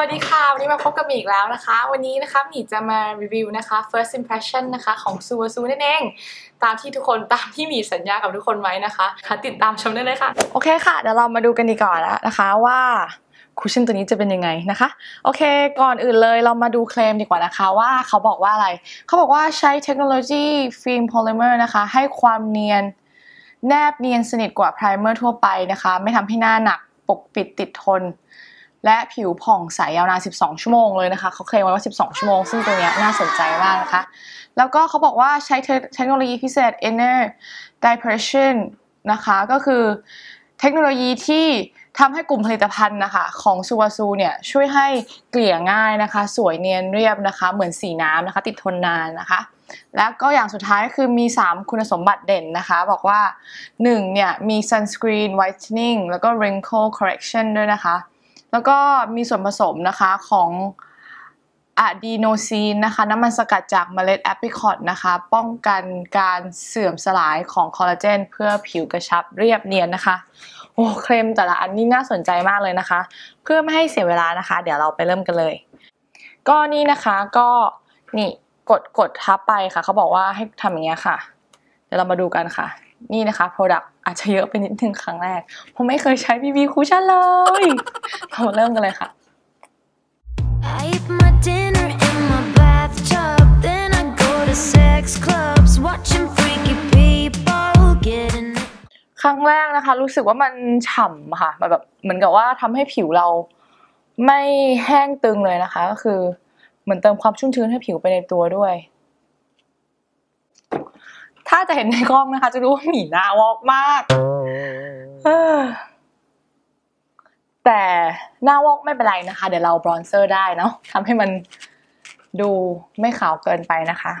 วัสดีค่ะ วันนี้มาพบกับหมีอีกแล้วนะคะ วันนี้นะคะหมีจะมารีวิวนะคะ first impression นะคะของซูวซูนั่นเอง ตามที่ทุกคนตามที่หมีสัญญากับทุกคนไว้นะคะค่ะติดตามชมได้เลยค่ะ โอเคค่ะ เดี๋ยวเรามาดูกันดีก่อนแล้วนะคะว่าคุชชั่นตัวนี้จะเป็นยังไงนะคะ โอเค ก่อนอื่นเลยเรามาดูเคลมดีกว่านะคะว่าเขาบอกว่าอะไร เขาบอกว่าใช้เทคโนโลยีฟิล์มโพลิเมอร์นะคะ ให้ความเนียนแนบเนียนสนิทกว่าไพรเมอร์ทั่วไปนะคะ ไม่ทำให้หน้าหนักปกปิดติดทน และผิวผ่องใสยาวนาน 12 ชั่วโมงเลยนะคะเขาเคลมไว้ว่า 12 ชั่วโมง ซึ่งตัวนี้น่าสนใจมากนะคะ แล้วก็เขาบอกว่าใช้เทคโนโลยีพิเศษ inner depression นะคะก็คือเทคโนโลยีที่ทำให้กลุ่มผลิตภัณฑ์นะคะของซูวาซูเนี่ยช่วยให้เกลี่ยง่ายนะคะ สวยเนียนเรียบนะคะ เหมือนสีน้ำนะคะ ติดทนนานนะคะ แล้วก็อย่างสุดท้ายคือมี 3 คุณสมบัติเด่นนะคะ บอกว่า 1. เนี่ยมี sunscreen whitening แล้วก็ wrinkle correction ด้วยนะคะ แล้วก็มีส่วนผสมนะคะของอะดีโนซีนนะคะน้ำมันสกัดจากเมล็ดแอปริคอตนะคะ ป้องกันการเสื่อมสลายของคอลลาเจน เพื่อผิวกระชับเรียบเนียนนะคะ โอ้เคลมแต่ละอันนี่น่าสนใจมากเลยนะคะ เพื่อไม่ให้เสียเวลานะคะ เดี๋ยวเราไปเริ่มกันเลย ก็นี่นะคะก็นี่กดกดทับไปค่ะ เขาบอกว่าให้ทำอย่างเงี้ยค่ะ เดี๋ยวเรามาดูกันค่ะ นี่นะคะ Product อาจจะเยอะไปนิดนึงครั้งแรก ผมไม่เคยใช้ BB Cushion เลยเรามาเริ่มกันเลยค่ะ I eat my dinner in my bathtub, then I go to sex clubs, watching freaky people getting it. ครั้งแรกนะคะ รู้สึกว่ามันฉ่ำค่ะมันแบบเหมือนกับว่าทำให้ผิวเราไม่แห้งตึงเลยนะคะ ก็คือเหมือนเติมความชุ่มชื้นให้ผิวไปในตัวด้วย ถ้าจะเห็นในกล้องนะคะ จะรู้ว่าหมีหน้าวอกมากเออแต่หน้าวอกไม่เป็นไรนะคะ เดี๋ยวเราบรอนเซอร์ได้เนาะทำให้มันดูไม่ขาวเกินไปนะคะ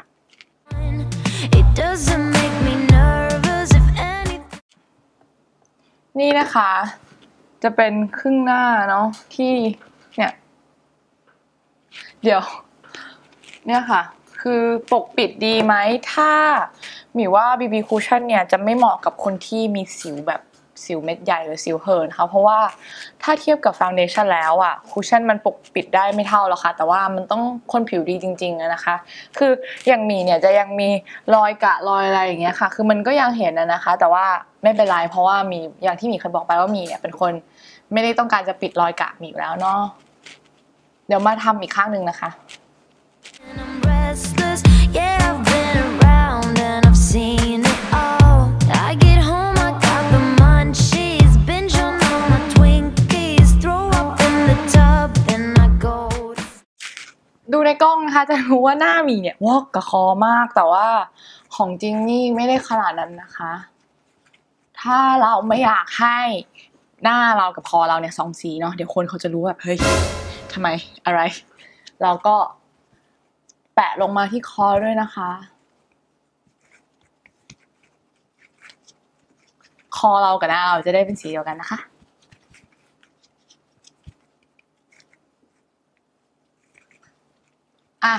It doesn't make me nervous if anything. นี่นะคะ จะเป็นครึ่งหน้าเนาะที่เนี่ย เดี๋ยว เนี่ยค่ะ คือปกปิดดีไหมถ้าห มีว่า BB Cushion เนี่ยจะไม่เหมาะกับคนที่มีสิวแบบสิวเม็ดใหญ่หรือสิวเหินค่ะเพราะว่าถ้าเทียบกับฟ u n เดชั่นแล้วอะคุชชั่นมันปกปิดได้ไม่เท่าหรอกค่ะ แต่ว่ามันต้องคนผิวดีจริงๆนะคะ คืออย่างมีเนี่ยจะยังมีรอยกะรอยอะไรอย่างเงี้ยค่ะ คือมันก็ยังเห็นอะนะคะ แต่ว่าไม่เป็นไรเพราะว่ามีอย่างที่หมีเคยบอกไปว่าหมีเนี่ยเป็นคนไม่ได้ต้องการจะปิดรอยกะหมีอยู่แล้วเนาะเดี๋ยวมาทำอีกข้างหนึ่งนะคะ Yeah, จะรู้ว่าหน้ามีเนี่ยวอกกับคอมาก แต่ว่าของจริงนี่ไม่ได้ขนาดนั้นนะคะ ถ้าเราไม่อยากให้หน้าเรากับคอเราเนี่ยสองสีเนาะเดี๋ยวคนเขาจะรู้แบบเฮ้ยทำไมอะไร เราก็แปะลงมาที่คอด้วยนะคะ คอเรากับหน้าเราจะได้เป็นสีเดียวกันนะคะ อะ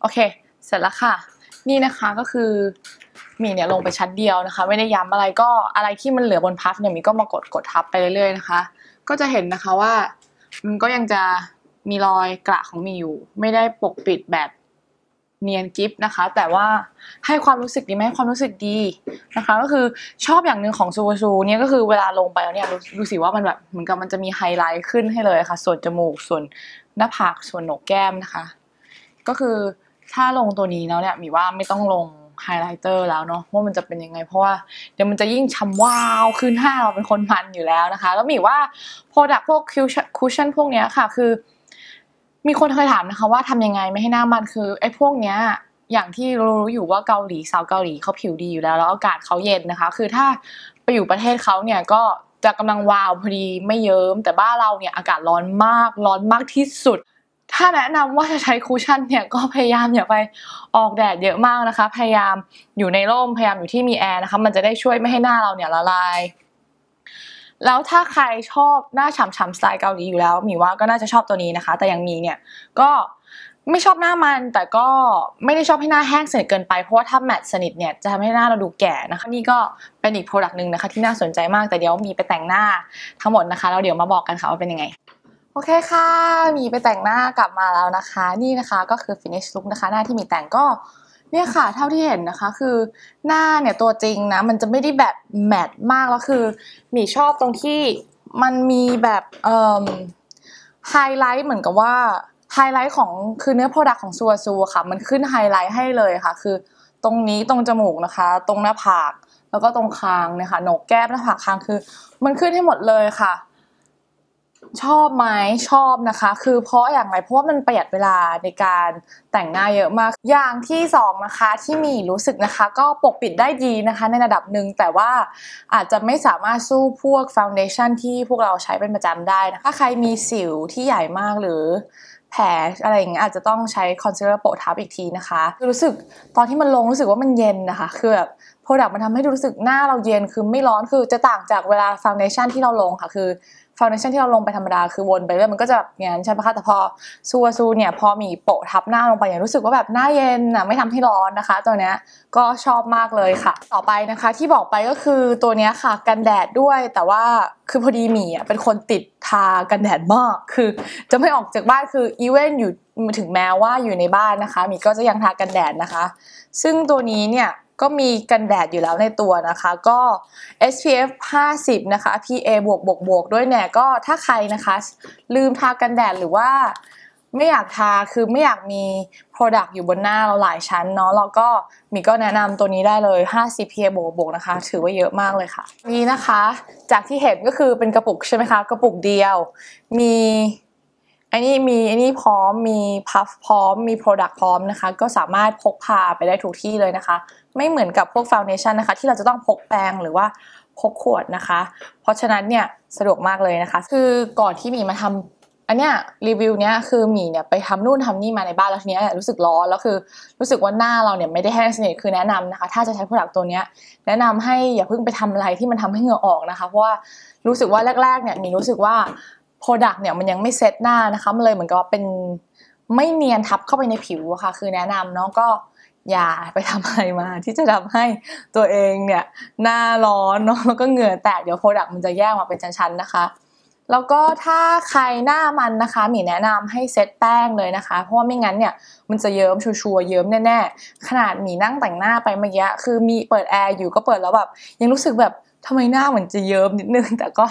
โอเค เสร็จแล้วค่ะ นี่นะคะก็คือมีเนี่ยลงไปชั้นเดียวนะคะ ไม่ได้ย้ำอะไรก็อะไรที่มันเหลือบนพัฟเนี่ยมีก็มากดกดทับไปเรื่อยๆนะคะ ก็จะเห็นนะคะว่า มันก็ยังจะมีรอยกระของมีอยู่ ไม่ได้ปกปิดแบบเนียนกิฟนะคะ แต่ว่าให้ความรู้สึกดีไหมให้ความรู้สึกดีนะคะ ก็คือชอบอย่างหนึ่งของซูซูเนี่ยก็คือเวลาลงไปแล้วเนี่ยรู้รู้สึกว่ามันแบบเหมือนกับมันจะมีไฮไลท์ขึ้นให้เลยค่ะ ส่วนจมูกส่วนหน้าผากส่วนโหนกแก้มนะคะ ก็คือถ้าลงตัวนี้แล้วเนี่ยหมีว่าไม่ต้องลงไฮไลท์เตอร์แล้วเนาะว่ามันจะเป็นยังไง เพราะว่าเดี๋ยวมันจะยิ่งช้ำว้าวขึ้นห้าเราเป็นคนมันอยู่แล้วนะคะ แล้วหมีว่าโปรดักพวกคุชชั่นพวกเนี้ยค่ะคือ มีคนเคยถามนะคะ ว่าทำยังไงไม่ให้หน้ามันคือไอ้พวกเนี้ยอย่างที่รู้อยู่ว่าเกาหลีสาวเกาหลีเขาผิวดีอยู่แล้ว แล้วอากาศเขาเย็นนะคะ คือถ้าไปอยู่ประเทศเขาเนี่ยก็จะกำลังวาวพอดีไม่เยิ้มแต่บ้านเราเนี่ยอากาศร้อนมากร้อนมากที่สุด ถ้าแนะนำว่าจะใช้คูชั่นเนี่ยก็พยายามอย่าไปออกแดดเยอะมากนะคะ พยายามอยู่ในร่มพยายามอยู่ที่มีแอร์นะคะ มันจะได้ช่วยไม่ให้หน้าเราเนี่ยละลายแล้วถ้าใครชอบหน้าฉ่ำๆสไตล์เกาหลีอยู่แล้วมีว่าก็น่าจะชอบตัวนี้นะคะ แต่ย่างมีเนี่ยก็ไม่ชอบหน้ามันแต่ก็ไม่ได้ชอบให้หน้าแห้งสนิทเกินไปเพราะว่าถ้าแมตต์สนิทเนี่ยจะทำให้หน้าเราดูแก่นะคะนี่ก็เป็นอีกโปรดักต์หนึ่งนะคะที่น่าสนใจมากแต่เดี๋ยวมีไปแต่งหน้าทั้งหมดนะคะแล้วเดี๋ยวมาบอกกันค่ะว่าเป็นยังไง โอเคค่ะ มีไปแต่งหน้ากลับมาแล้วนะคะ นี่นะคะก็คือ finish look นะคะ หน้าที่มีแต่งก็เนี่ยค่ะ เท่าที่เห็นนะคะ คือหน้าเนี่ยตัวจริงนะ มันจะไม่ได้แบบแมทมากแล้วคือมีชอบตรงที่มันมีแบบเอ่อไฮไลท์เหมือนกับว่าไฮไลท์ของคือเนื้อโปรดักของซัวซูค่ะ มันขึ้นไฮไลท์ให้เลยค่ะ คือตรงนี้ตรงจมูกนะคะ ตรงหน้าผากแล้วก็ตรงคางเนี่ยค่ะโหนกแก้มหน้าผากคางคือ มันขึ้นให้หมดเลยค่ะ ชอบไหมชอบนะคะ คือเพราะอย่างไรเพราะว่ามันประหยัดเวลาในการแต่งหน้าเยอะมาก อย่างที่สองนะคะที่มีรู้สึกนะคะ ก็ปกปิดได้ดีนะคะ ในระดับหนึ่งแต่ว่าอาจจะไม่สามารถสู้พวกฟ u วเดชั่นที่พวกเราใช้เป็นประจำได้นะะถ้าใครมีสิวที่ใหญ่มากหรือแผลอะไรอย่างเงี้ยอาจจะต้องใช้คอนซีลเลอร์โปะทับอีกทีนะคะคือรู้สึกตอนที่มันลงรู้สึกว่ามันเย็นนะคะ คือแบบโปรดักต์มันทำให้รู้สึกหน้าเราเย็นคือไม่ร้อนคือจะต่างจากเวลาฟ u วเดชั่นที่เราลงค่ะ คือ ฟ u วเดชั่นที่เราลงไปธรรมดาคือวนไปเรื่อยมันก็จะแบบงนั้นใช่ไหมคะแต่พอซูซูเนี่ยพอมีโปะทับหน้าลงไปเนี่ยรู้สึกว่าแบบหน้าเย็นอะไม่ทำให้ร้อนนะคะ ตัวเนี้ยก็ชอบมากเลยค่ะ ต่อไปนะคะที่บอกไปก็คือตัวเนี้ยค่ะกันแดดด้วยแต่ว่าคือพอดีหมีอะเป็นคนติดทากันแดดมากคือจะไม่ออกจากบ้านคืออีเวนอยู่ถึงแม้ว่าอยู่ในบ้านนะคะหมีก็จะยังทากันแดดนะคะ ซึ่งตัวนี้เนี่ย ก็มีกันแดดอยู่แล้วในตัวนะคะ ก็ SPF 50 นะคะ PA บวกบวกบวกด้วยเนี่ยก็ถ้าใครนะคะ ลืมทากันแดดหรือว่าไม่อยากทาคือไม่อยากมี Product อยู่บนหน้าเราหลายชั้นเนาะเราก็มีก็แนะนำตัวนี้ได้เลย 50 PA บวกบวกนะคะ ถือว่าเยอะมากเลยค่ะ นี่นะคะ จากที่เห็นก็คือเป็นกระปุกใช่ไหมคะ กระปุกเดียว มี อันนี้มีอันนี้พร้อมมีพัฟพร้อมมี Product พร้อมนะคะ ก็สามารถพกพาไปได้ทุกที่เลยนะคะ ไม่เหมือนกับพวกฟ u วเดชั่นนะคะ ที่เราจะต้องพกแปรงหรือว่าพกขวดนะคะ เพราะฉะนั้นเนี่ยสะดวกมากเลยนะคะ คือก่อนที่หมีมาทำอันเนี้ยรีวิวเนี้ยคือหมีเนี่ยไปทำนู่นทำนี่มาในบ้านแล้วทีเนี้ยรู้สึกร้อนแล้วคือรู้สึกว่าหน้าเราเนี่ยไม่ได้แห้งสนิทคือแนะนำนะคะ ถ้าจะใช้ผลิตตัวเนี้ยแนะนำให้อย่าเพิ่งไปทำอะไรที่มันทำให้เหงื่อออกนะคะ เพราะว่ารู้สึกว่าแรกๆเนี่ยหมีรู้สึกว่า Product เนี่ยมันยังไม่เซตหน้านะคะมันเลยเหมือนกับว่าเป็นไม่เนียนทับเข้าไปในผิวอะค่ะคือแนะนำเนาะก็อย่าไปทำอะไรมาที่จะทำให้ตัวเองเนี่ยหน้าร้อนเนาะแล้วก็เหงื่อแตกเดี๋ยว Product มันจะแยกมาเป็นชั้นๆนะคะ แล้วก็ถ้าใครหน้ามันนะคะหมีแนะนำให้เซตแป้งเลยนะคะ เพราะว่าไม่งั้นเนี่ยมันจะเยิ้มชัวร์เยิ้มแน่ๆขนาดหมีนั่งแต่งหน้าไปเมื่อกี้คือมีเปิดแอร์อยู่ก็เปิดแล้วแบบยังรู้สึกแบบ ทำไมหน้าเหมือนจะเยิ้มนิดนึง แต่ก็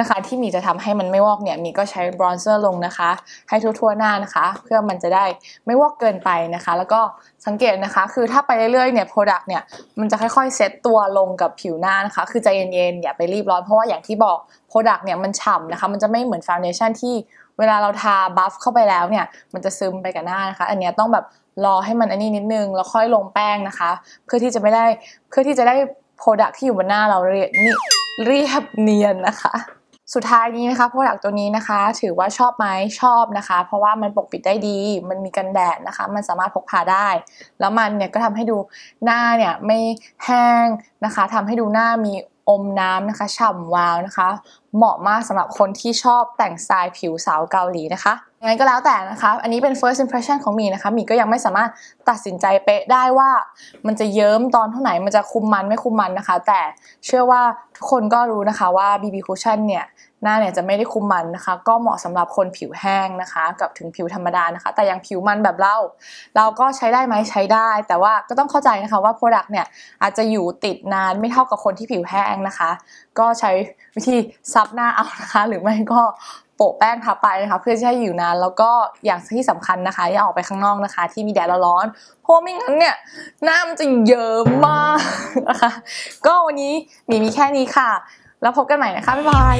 นะคะที่มีจะทำให้มันไม่วอกเนี่ยมีก็ใช้บรอนเซอร์ลงนะคะ ให้ทั่วๆหน้านะคะ เพื่อมันจะได้ไม่วอกเกินไปนะคะ แล้วก็สังเกตนะคะ คือถ้าไปเรื่อยๆเนี่ยโปรดักต์เนี่ยมันจะค่อยๆเซตตัวลงกับผิวหน้านะคะ คือใจเย็นๆอย่าไปรีบร้อนเพราะว่าอย่างที่บอกโปรดักต์เนี่ยมันฉ่ำนะคะ มันจะไม่เหมือนฟ u วเดชั่นที่เวลาเราทาบัฟเข้าไปแล้วเนี่ยมันจะซึมไปกับหน้านะคะ อันเนี้ยต้องแบบรอให้มันอันนี้นิดนึงแล้วค่อยลงแป้งนะคะ เพื่อที่จะไม่ได้เพื่อที่จะได้ โปรดักที่อยู่บนหน้าเราเรียนี่เรียบเนียนนะคะ สุดท้ายนี้นะคะโปรดักตัวนี้นะคะ ถือว่าชอบไหมชอบนะคะ เพราะว่ามันปกปิดได้ดี มันมีกันแดดนะคะ มันสามารถพกพาได้ แล้วมันเนี่ยก็ทำให้ดูหน้าเนี่ยไม่แห้งนะคะทำให้ดูหน้ามีอมน้ำนะคะฉ่ำวาวนะคะ เหมาะมากสำหรับคนที่ชอบแต่งสไตล์ผิวสาวเกาหลีนะคะยังไงก็แล้วแต่นะคะ อันนี้เป็น first impression ของมีนะคะมีก็ยังไม่สามารถตัดสินใจเป๊ะได้ว่า มันจะเยิ้มตอนเท่าไหร่มันจะคุมมันไม่คุมมันนะคะ แต่เชื่อว่าทุกคนก็รู้นะคะว่า BB cushion เนี่ยหน้าเนี่ยจะไม่ได้คุมมันนะคะ ก็เหมาะสำหรับคนผิวแห้งนะคะ กับถึงผิวธรรมดานะคะ แต่ย่างผิวมันแบบเรา เราก็ใช้ได้ไหมใช้ได้ แต่ว่าก็ต้องเข้าใจนะคะว่า Product เนี่ยอาจจะอยู่ติดนานไม่เท่ากับคนที่ผิวแห้งนะคะ ก็ใช้วิธีซับหน้าเอานะคะ หรือไม่ก็โปะแป้งทาไปนะคะ เพื่อที่ให้อยู่นานแล้วก็อย่างที่สำคัญนะคะอย่าออกไปข้างนอกนะคะ ที่มีแดดร้อนเพราะว่าไม่งั้นเนี่ยหน้ามันจะเยิ้มมากนะคะก็วันนี้มีมีแค่นี้ค่ะ แล้วพบกันใหม่นะคะบ๊ายบาย